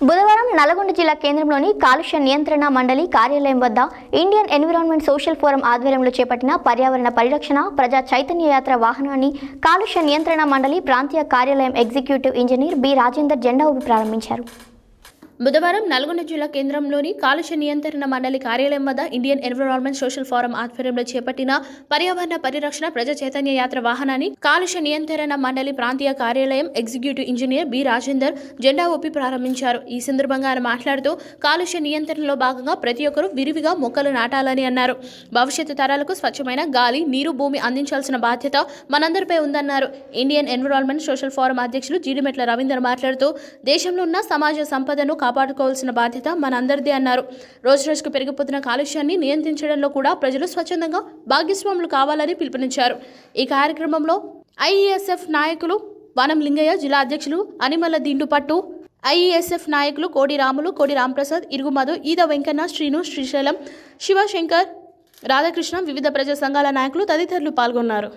బుధవారం నల్గొండ జిల్లా కేంద్రంలోని కాలుష్య నియంత్రణ మండలి కార్యాలయం వద్ద ఇండియన్ ఎన్విరాన్మెంట్ సోషల్ ఫోరం ఆధ్వర్యంలో చేపట్టిన పర్యావరణ పరిరక్షణ ప్రజా చైతన్య యాత్ర వాహనాన్ని కాలుష్య నియంత్రణ మండలి ప్రాంతీయ కార్యాలయం ఎగ్జిక్యూటివ్ ఇంజనీర్ బి రాజేందర్ జెండా ఊపి ప్రారంభించారు. బుధవారం నల్గొండ జిల్లా కేంద్రంలోని కాలుష్య నియంత్రణ మండలి కార్యాలయం వద్ద ఇండియన్ ఎన్విరాన్మెంట్ సోషల్ ఫోరం ఆధ్వర్యంలో చేపట్టిన పర్యావరణ పరిరక్షణ ప్రజా చైతన్య యాత్ర వాహనాన్ని కాలుష్య నియంత్రణ మండలి ప్రాంతీయ కార్యాలయం ఎగ్జిక్యూటివ్ ఇంజనీర్ బి రాజేందర్ జెండా ఊపి ప్రారంభించారు. ఈ సందర్భంగా ఆయన మాట్లాడుతూ కాలుష్య నియంత్రణలో భాగంగా ప్రతి ఒక్కరూ విరివిగా మొక్కలు నాటాలని అన్నారు. భవిష్యత్తు తరాలకు స్వచ్ఛమైన గాలి నీరు భూమి అందించాల్సిన బాధ్యత మనందరిపై ఉందన్నారు. ఇండియన్ ఎన్విరాన్మెంట్ సోషల్ ఫోరం అధ్యక్షులు జీడిమెట్ల రవీందర్ మాట్లాడుతూ దేశంలో ఉన్న సమాజ సంపదను కాపాడుకోవాల్సిన బాధ్యత మనందరిది అన్నారు. రోజు రోజుకు పెరిగిపోతున్న కాలుష్యాన్ని నియంత్రించడంలో కూడా ప్రజలు స్వచ్ఛందంగా భాగస్వాములు కావాలని పిలుపునిచ్చారు. ఈ కార్యక్రమంలో ఐఈఎస్ఎఫ్ నాయకులు వనం లింగయ్య జిల్లా అధ్యక్షులు అనిమల దిండుపట్టు ఐఈఎస్ఎఫ్ నాయకులు కోడి రాములు కోడి రాంప్రసాద్ ఇరుగుమధు ఈద వెంకన్న శ్రీను శ్రీశైలం శివశంకర్ రాధాకృష్ణ వివిధ ప్రజా సంఘాల నాయకులు తదితరులు పాల్గొన్నారు.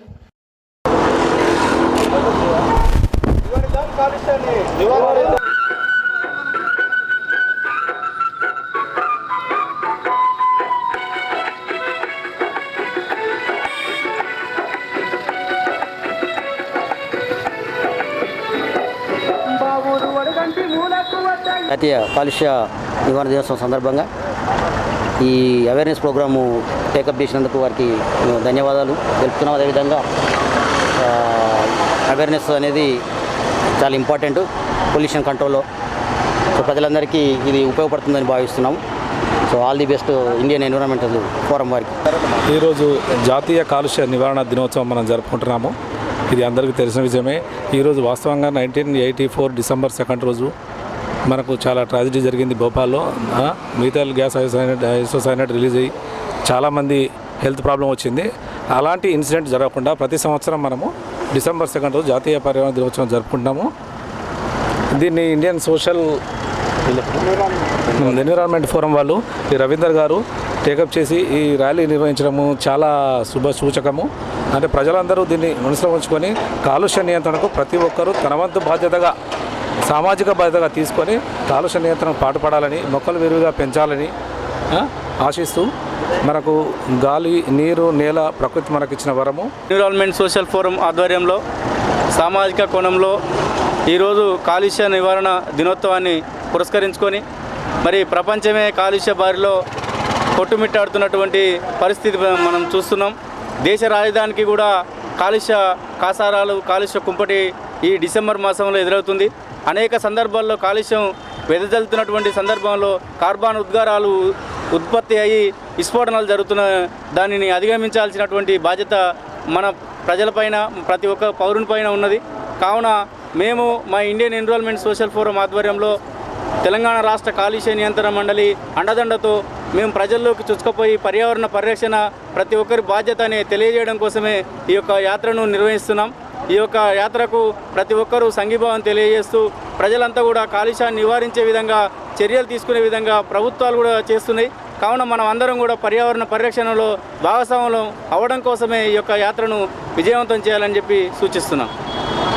జాతీయ కాలుష్య నివారణ దినోత్సవం సందర్భంగా ఈ అవేర్నెస్ ప్రోగ్రాము టేకప్ చేసినందుకు వారికి ధన్యవాదాలు తెలుపుతున్నాం. అదేవిధంగా అవేర్నెస్ అనేది చాలా ఇంపార్టెంట్ పొల్యూషన్ కంట్రోల్లో సో ప్రజలందరికీ ఇది ఉపయోగపడుతుందని భావిస్తున్నాం so all the best Indian environmental forum వారికి. ఈరోజు జాతీయ కాలుష్య నివారణ దినోత్సవం మనం జరుపుకుంటున్నాము. ఇది అందరికీ తెలిసిన విషయమే. ఈరోజు వాస్తవంగా nineteen eighty four December second రోజు మనకు చాలా ట్రాజడీ జరిగింది భోపాల్లో. Methyl gas isocyanate isocyanate release అయ్యి చాలామంది హెల్త్ ప్రాబ్లం వచ్చింది. అలాంటి ఇన్సిడెంట్ జరగకుండా ప్రతి సంవత్సరం మనము డిసెంబర్ సెకండ్ రోజు జాతీయ పర్యావరణ దినోత్సవం జరుపుకుంటాము దీన్ని ఇండియన్ సోషల్ ఎన్విరాన్మెంట్ ఫోరం వాళ్ళు ఈ రవీందర్ గారు టేకప్ చేసి ఈ ర్యాలీ నిర్వహించడము చాలా శుభ సూచకము. అంటే ప్రజలందరూ దీన్ని మనసులో ఉంచుకొని కాలుష్య నియంత్రణకు ప్రతి ఒక్కరూ తన వంతు బాధ్యతగా సామాజిక బాధ్యతగా తీసుకొని కాలుష్య నియంత్రణ పాటుపడాలని మొక్కలు విరివిగా పెంచాలని ఆశిస్తూ మనకు గాలి నీరు నేల ప్రకృతి మనకిచ్చిన వరము. ఎన్విరాన్మెంట్ సోషల్ ఫోరం ఆధ్వర్యంలో సామాజిక కోణంలో ఈరోజు కాలుష్య నివారణ దినోత్సవాన్ని పురస్కరించుకొని మరి ప్రపంచమే కాలుష్య బారిలో కొట్టుమిట్టాడుతున్నటువంటి పరిస్థితి మనం చూస్తున్నాం. దేశ రాజధానికి కూడా కాలుష్య కాసారాలు కాలుష్య కుంపటి ఈ డిసెంబర్ మాసంలో ఎదురవుతుంది. అనేక సందర్భాల్లో కాలుష్యం వెదజల్లుతున్నటువంటి సందర్భంలో కార్బన్ ఉద్గారాలు ఉత్పత్తి అయ్యి విస్ఫోటనాలు జరుగుతున్న దానిని అధిగమించాల్సినటువంటి బాధ్యత మన ప్రజలపైన ప్రతి ఒక్క పౌరునిపైన ఉన్నది. కావున మేము మా ఇండియన్ ఎన్రోల్మెంట్ సోషల్ ఫోరం ఆధ్వర్యంలో తెలంగాణ రాష్ట్ర కాలుష్య నియంత్రణ మండలి అండదండతో మేము ప్రజల్లోకి చుచ్చుకుపోయి పర్యావరణ పరిరక్షణ ప్రతి ఒక్కరి బాధ్యత అని తెలియజేయడం కోసమే ఈ యొక్క యాత్రను నిర్వహిస్తున్నాం. ఈ యొక్క యాత్రకు ప్రతి ఒక్కరూ సంఘీభావం తెలియజేస్తూ ప్రజలంతా కూడా కాలుష్యాన్ని నివారించే విధంగా చర్యలు తీసుకునే విధంగా ప్రభుత్వాలు కూడా చేస్తున్నాయి. కావున మనం అందరం కూడా పర్యావరణ పరిరక్షణలో భాగస్వాములం అవ్వడం కోసమే ఈ యొక్క యాత్రను విజయవంతం చేయాలని చెప్పి సూచిస్తున్నాం.